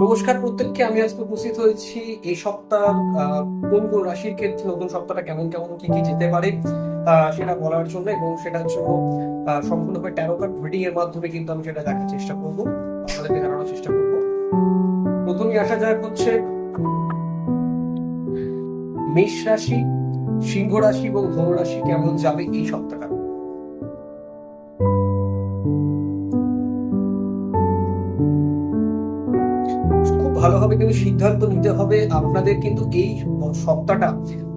নমস্কার প্রত্যেককে, আমি আজকে উপস্থিত হয়েছি এই সপ্তাহ কোন কোন রাশির ক্ষেত্রে, নতুন সপ্তাহটা কেমন কেমন, কি কি যেতে পারে সেটা বলার জন্য এবং সেটার জন্য সম্পূর্ণভাবে ট্যারো কার্ড রিডিং এর মাধ্যমে কিন্তু আমি সেটা দেখার চেষ্টা করব, আপনাদেরকে জানানোর চেষ্টা করব। প্রথমেই আসা যাক হচ্ছে, মেষ রাশি, সিংহ রাশি এবং ধনু রাশি কেমন যাবে এই সপ্তাহটা? ভালোভাবে কিন্তু সিদ্ধান্ত নিতে হবে। আপনাদের কিন্তু এই সপ্তাহটা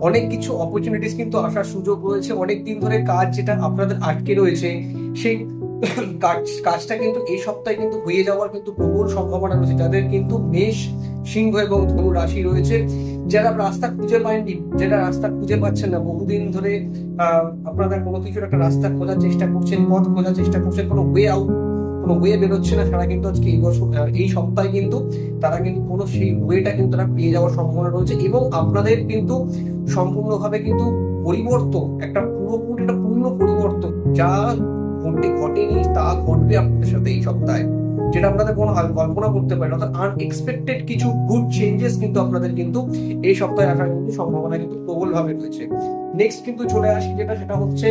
অনেক কিছু অপরচুনিটিস কিন্তু আসার সুযোগ রয়েছে। অনেক দিন ধরে কাজ যেটা আপনাদের আটকে রয়েছে, সেই কাজ, কাজটা কিন্তু এই সপ্তাহে কিন্তু হয়ে যাওয়ার কিন্তু প্রবল সম্ভাবনা রয়েছে। যাদের কিন্তু মেষ সিংহ এবং ধনু রাশি রয়েছে, যারা রাস্তা খুঁজে পায়নি, যারা রাস্তা খুঁজে পাচ্ছেন না, বহুদিন ধরে আপনারা কোনো কিছুর একটা রাস্তা খোঁজার চেষ্টা করছেন, পথ খোঁজার চেষ্টা করছেন, কোনো ওয়ে আউট কোনো ওয়ে বেরোচ্ছে না, তারা কিন্তু আজকে এই বছর এই সপ্তাহে কিন্তু তারা কিন্তু কোনো সেই ওয়েটা কিন্তু তারা পেয়ে যাওয়ার সম্ভাবনা রয়েছে এবং আপনাদের কিন্তু সম্পূর্ণভাবে কিন্তু পরিবর্তন, একটা পুরোপুরি, একটা পূর্ণ পরিবর্তন যা ঘটে, ঘটেনি তা ঘটবে আপনাদের সাথে এই সপ্তাহে। যেটা আপনাদের কোনো কল্পনা করতে পারেন, অর্থাৎ আনএক্সপেক্টেড কিছু গুড চেঞ্জেস কিন্তু আপনাদের কিন্তু এই সপ্তাহে আসার কিন্তু সম্ভাবনা কিন্তু প্রবল ভাবে রয়েছে। নেক্সট কিন্তু চলে আসি, যেটা সেটা হচ্ছে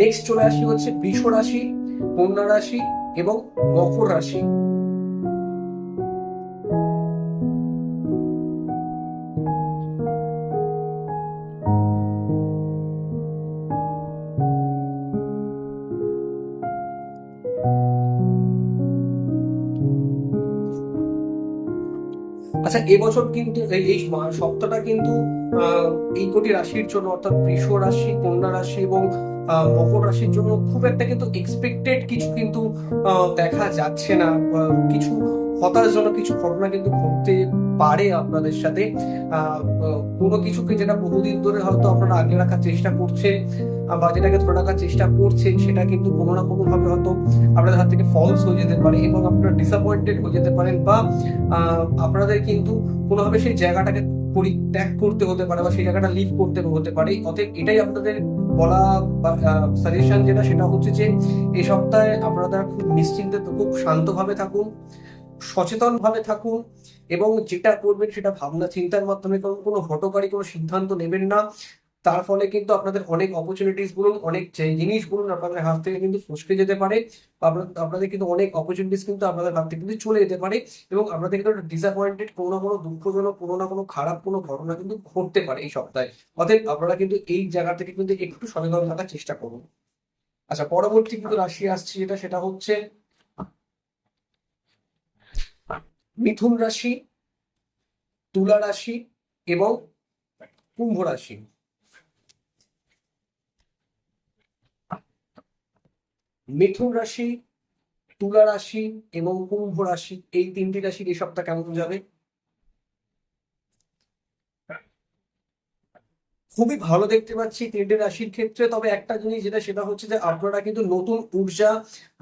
নেক্সট চলে আসি হচ্ছে বৃষ রাশি, কন্যা রাশি এবং মকর রাশি। আচ্ছা এবছর কিন্তু এই সপ্তাহটা কিন্তু এই কোটি রাশির জন্য অর্থাৎ বৃষ রাশি, কন্যা রাশি এবং মকর রাশির জন্য খুব একটা কিন্তু এক্সপেক্টেড কিছু কিন্তু দেখা যাচ্ছে না। কিছু হতাশজনক কিছু ঘটনা কিন্তু ঘটতে পারে আপনাদের সাথে। কোনো কিছুকে যেটা বহুদিন ধরে হয়তো আপনারা আগলে রাখার চেষ্টা করছেন বা যেটাকে ধরে রাখার চেষ্টা করছেন, সেটা কিন্তু কোনো না কোনো ভাবে হয়তো আপনাদের হাত থেকে ফলস হয়ে যেতে পারে এবং আপনারা ডিসঅ্যাপয়েন্টেড হয়ে যেতে পারেন বা আপনাদের কিন্তু কোনোভাবে সেই জায়গাটাকে পরিত্যাগ করতে হতে পারে বা সেই জায়গাটা লিভ করতে হতে পারে। অতএব এটাই আপনাদের বলা সাজেশন যেটা, সেটা হচ্ছে যে এই সপ্তাহে আপনারা খুব নিশ্চিন্তে খুব শান্তভাবে থাকুন সচেতন ভাবে থাকুন এবং যেটা করবেন সেটা ভাবনা চিন্তার মাধ্যমে কারণ কোনো হটকারী কোনো সিদ্ধান্ত নেবেন না। তার ফলে কিন্তু আপনাদের অনেক অপরচুনিটিস বলুন, অনেক জিনিস বলুন আপনাদের হাত থেকে কিন্তু ফসকে যেতে পারে আপনাদের কিন্তু অনেক অপরচুনিটিস কিন্তু আপনাদের হাত থেকে কিন্তু চলে যেতে পারে এবং আপনাদের কিন্তু ডিসঅ্যাপয়েন্টেড কোনো না কোনো দুঃখজনক, কোনো না কোনো খারাপ কোনো ঘটনা কিন্তু ঘটতে পারে এই সপ্তাহে। অতএব আপনারা কিন্তু এই জায়গা থেকে কিন্তু একটু সচেতন থাকার চেষ্টা করুন। আচ্ছা পরবর্তী কিন্তু রাশি আসছে যেটা, সেটা হচ্ছে মিথুন রাশি, তুলা রাশি এবং কুম্ভ রাশি। মিথুন রাশি, তুলা রাশি এবং কুম্ভ রাশি, এই তিনটি রাশির এই সপ্তাহ কেমন যাবে? খুবই ভালো দেখতে পাচ্ছি তিনটে রাশির ক্ষেত্রে, তবে একটা জিনিস যেটা, সেটা হচ্ছে যে আপনারা কিন্তু নতুন ঊর্জা,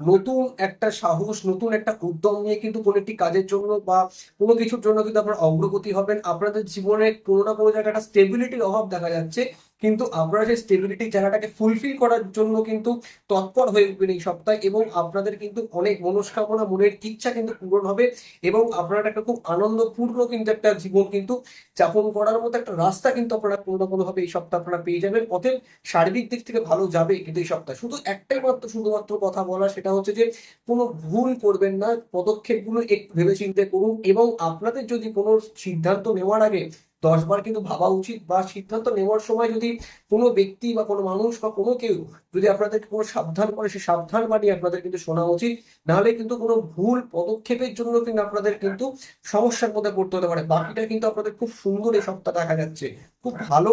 নতুন একটা সাহস, নতুন একটা উদ্যম নিয়ে কিন্তু কোনো একটি কাজের জন্য বা কোনো কিছুর জন্য কিন্তু আপনার অগ্রগতি হবেন। আপনাদের জীবনে কোনো না কোনো জায়গায় একটা স্টেবিলিটির অভাব দেখা যাচ্ছে। কিন্তু আমরা সেই স্টেবিলিটি জায়গাটাকে ফুলফিল করার জন্য কিন্তু তৎপর হয়ে উঠবেন এই সপ্তাহে এবং আপনাদের কিন্তু অনেক মনস্কামনা, মনের ইচ্ছা কিন্তু পূরণ হবে এবং আপনারা একটা খুব আনন্দপূর্ণ কিন্তু একটা জীবন কিন্তু যাপন করার মতো একটা রাস্তা কিন্তু আপনারা কোনো না কোনো ভাবে এই সপ্তাহে আপনারা পেয়ে যাবেন। অতএব শারীরিক দিক থেকে ভালো যাবে কিন্তু এই সপ্তাহে। শুধু একটাই মাত্র, শুধুমাত্র কথা বলা সেটা হচ্ছে যে কোনো ভুল করবেন না, পদক্ষেপগুলো একটু ভেবেচিন্তে করুন এবং আপনাদের যদি কোনো সিদ্ধান্ত নেওয়ার আগে দশবার কিন্তু ভাবা উচিত বা সিদ্ধান্ত নেওয়ার সময় যদি কোনো ব্যক্তি বা কোনো মানুষ বা কোনো কেউ যদি আপনাদেরকে কোনো সাবধান করে, সে সাবধান বাণী আপনাদের কিন্তু শোনা উচিত। নাহলে কিন্তু কোনো ভুল পদক্ষেপের জন্য কিন্তু আপনাদের কিন্তু সমস্যার মধ্যে পড়তে হতে পারে। বাকিটা কিন্তু আপনাদের খুব সুন্দর এই সপ্তাহ দেখা যাচ্ছে। খুব ভালো,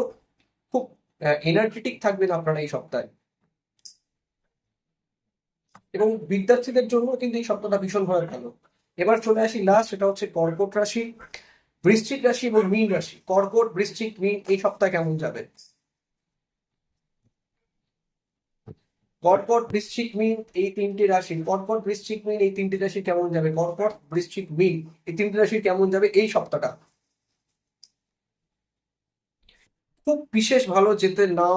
খুব এনার্জেটিক থাকবেন আপনারা এই সপ্তাহে। এবং বিদ্যার্থীদের জন্য কিন্তু এই সপ্তাহটা ভীষণভাবে ভালো। এবার চলে আসি লাস্ট সেটা হচ্ছে কর্কট রাশি। বৃশ্চিক রাশি এবং মীন রাশি, কর্কট, বৃশ্চিক, মীন, এই সপ্তাহ কেমন যাবে? কর্কট, বৃশ্চিক, মীন, এই তিনটি রাশি, কর্কট, বৃশ্চিক, মীন, এই তিনটি রাশি কেমন যাবে? কর্কট, বৃশ্চিক, মীন, এই তিনটি রাশি কেমন যাবে এই সপ্তাহটা? খুব বিশেষ ভালো যেতে না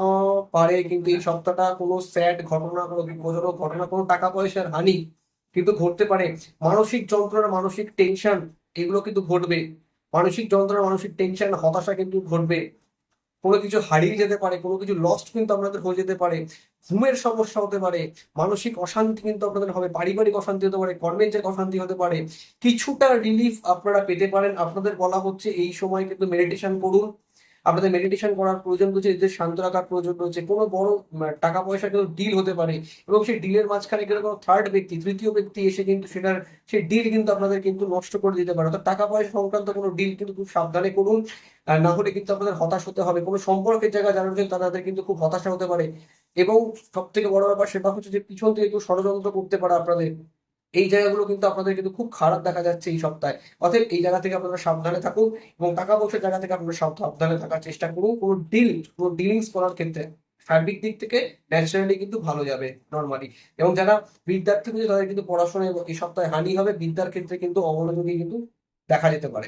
পারে কিন্তু এই সপ্তাহটা কোনো স্যাড ঘটনা, কোনো বিপজ্জনক ঘটনা, কোনো টাকা পয়সার হানি কিন্তু ঘটতে পারে। মানসিক যন্ত্রণা, মানসিক টেনশন এগুলো কিন্তু ঘটবে। মানসিক যন্ত্রণা, মানসিক টেনশন হতাশা কিন্তু ঘটবে। কোনো কিছু হারিয়ে যেতে পারে, কোনো কিছু লস্ট কিন্তু আপনাদের হয়ে যেতে পারে, ঘুমের সমস্যা হতে পারে, মানসিক অশান্তি কিন্তু আপনাদের হবে, পারিবারিক অশান্তি হতে পারে যে অশান্তি হতে পারে, কিছুটা রিলিফ আপনারা পেতে পারেন। আপনাদের বলা হচ্ছে এই সময় কিন্তু মেডিটেশন করুন। আপনাদের মেডিটেশন করার প্রয়োজন রয়েছে নিজেদের শান্ত রাখার প্রয়োজন রয়েছে, কোনো বড় টাকা পয়সা কিন্তু ডিল হতে পারে। এবং সেই ডিলের মাঝখানে কিন্তু কোনো থার্ড ব্যক্তি, তৃতীয় ব্যক্তি এসে কিন্তু সেটার, সেই ডিল কিন্তু আপনাদের কিন্তু নষ্ট করে দিতে পারে। অর্থাৎ টাকা পয়সা সংক্রান্ত কোনো ডিল কিন্তু খুব সাবধানে করুন না হলে কিন্তু আপনাদের হতাশ হতে হবে। কোনো সম্পর্কের জায়গায় যারা রয়েছেন তাদের কিন্তু খুব হতাশা হতে পারে। এবং সব থেকে বড় ব্যাপার সেটা হচ্ছে যে পিছন থেকে কেউ ষড়যন্ত্র করতে পারে আপনাদের। এই জায়গাগুলো কিন্তু আপনাদের কিন্তু খুব খারাপ দেখা যাচ্ছে এই সপ্তাহে। অতএব এই জায়গা থেকে আপনারা সাবধানে থাকুন এবং টাকা পয়সার জায়গা থেকে আপনারা সাবধানে থাকার চেষ্টা করুন। কোনো ডিল কোনো ডিলিংস করার ক্ষেত্রে সার্বিক দিক থেকে ন্যাচারালি কিন্তু ভালো যাবে নর্মালি এবং যারা বিদ্যার্থী, তাদের কিন্তু পড়াশোনায় এই সপ্তাহে হানি হবে। বিদ্যার ক্ষেত্রে কিন্তু অবনতি কিন্তু দেখা যেতে পারে।